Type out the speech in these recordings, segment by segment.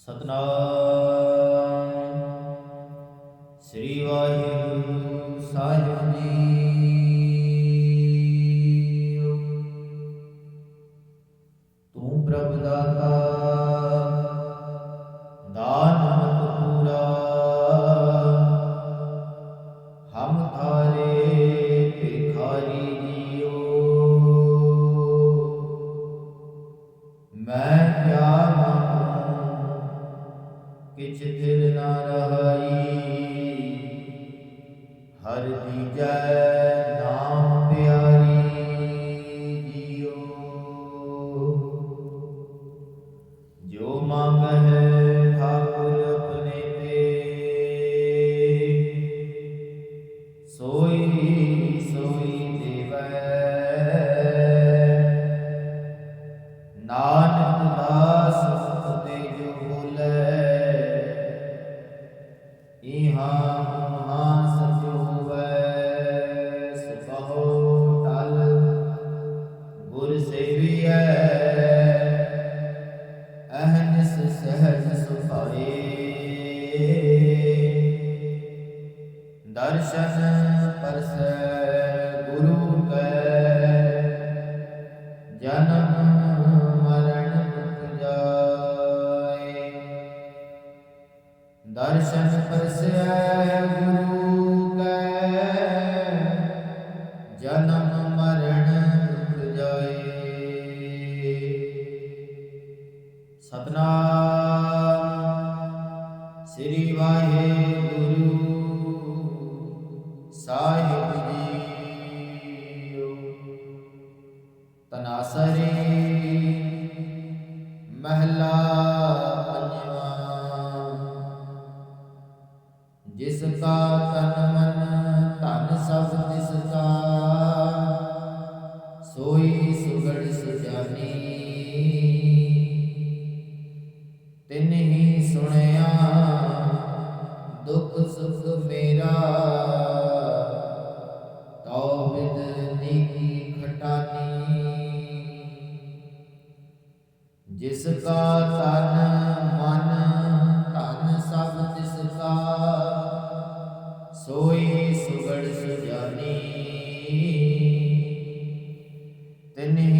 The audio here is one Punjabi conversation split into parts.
ਸਤਨਾਮ। ਸ੍ਰੀ ਵਾਹਿਗੁਰੂ ਸਾਹਿਬ ਜੀ। ਤੂੰ ਪ੍ਰਭ ਦਾਤਾ, ਦਾਨ ਮਤ ਪੂਰਾ। ਹਮ ਥਾਰੇ ਭਿਖਾਰੀ ਜੀਓ। ਮੈਂ ਕਿਛ ਦਿਲ ਨਾ ਰਹਾਈ ਸਹਿਜ ਸੁਭਾਏ ਦਰਸ਼ਨ ਪਰਸ ਗੁਰੂ ਕੈ ਜਨਮ ਮਰਨ ਦੁਖ ਜਾਏ ਦਰਸ਼ਨ ਪਰਸੈ ਗੁਰੂ ਕੈ ਜਨਮ ਮਰਨ ਦੁਖ ਜਾਏ ਸਤਨਾਮ ਸ੍ਰੀ ਵਾਹਿਗੁਰੂ ਸਾਹਿਬ ਜੀਓ। ਤਨਾਸਰੀ ਮਹਿਲਾ ਪੰਜਵਾ। ਜਿਸ ਕਾ ਤਨ ਮਨ ਧਨ ਸਭ ਤਿਸ ਕਾ, ਸੋਈ ਸੁਗੜ ਸੁਜਾਨੀ। ਸੋਈ ਸੁਗੜ ਸੁਜਾਨੀ। ਤਿਨ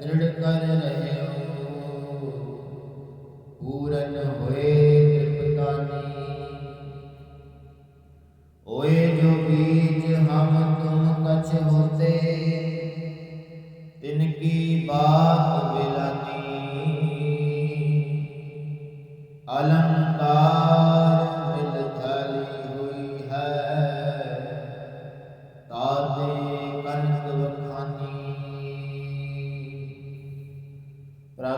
ਦ੍ਰਿੜ ਕਰ ਰਹਿਓ ਪੂਰਨ ਹੋਏ ਕਿਰਪਤਾਨੀ ਓਏ ਜੋ ਬੀਜ ਹਮ ਤੁਮ ਕਛ ਹੋਤੇ ਤਿਨ ਕੀ ਬਾਤ ਬਿਲਾਨੀ ਅਲਮ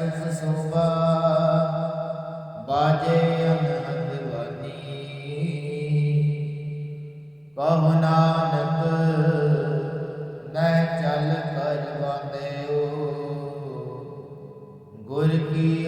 ਸੁਖ ਸੋਭਾ ਬਾਜੇ ਅਨਹਦ ਬਾਨੀ। ਕਹੁ ਨਾਨਕ ਨਹਿ ਚੱਲ ਕਰ ਬਾਂਧਿਓ ਗੁਰ ਕੀ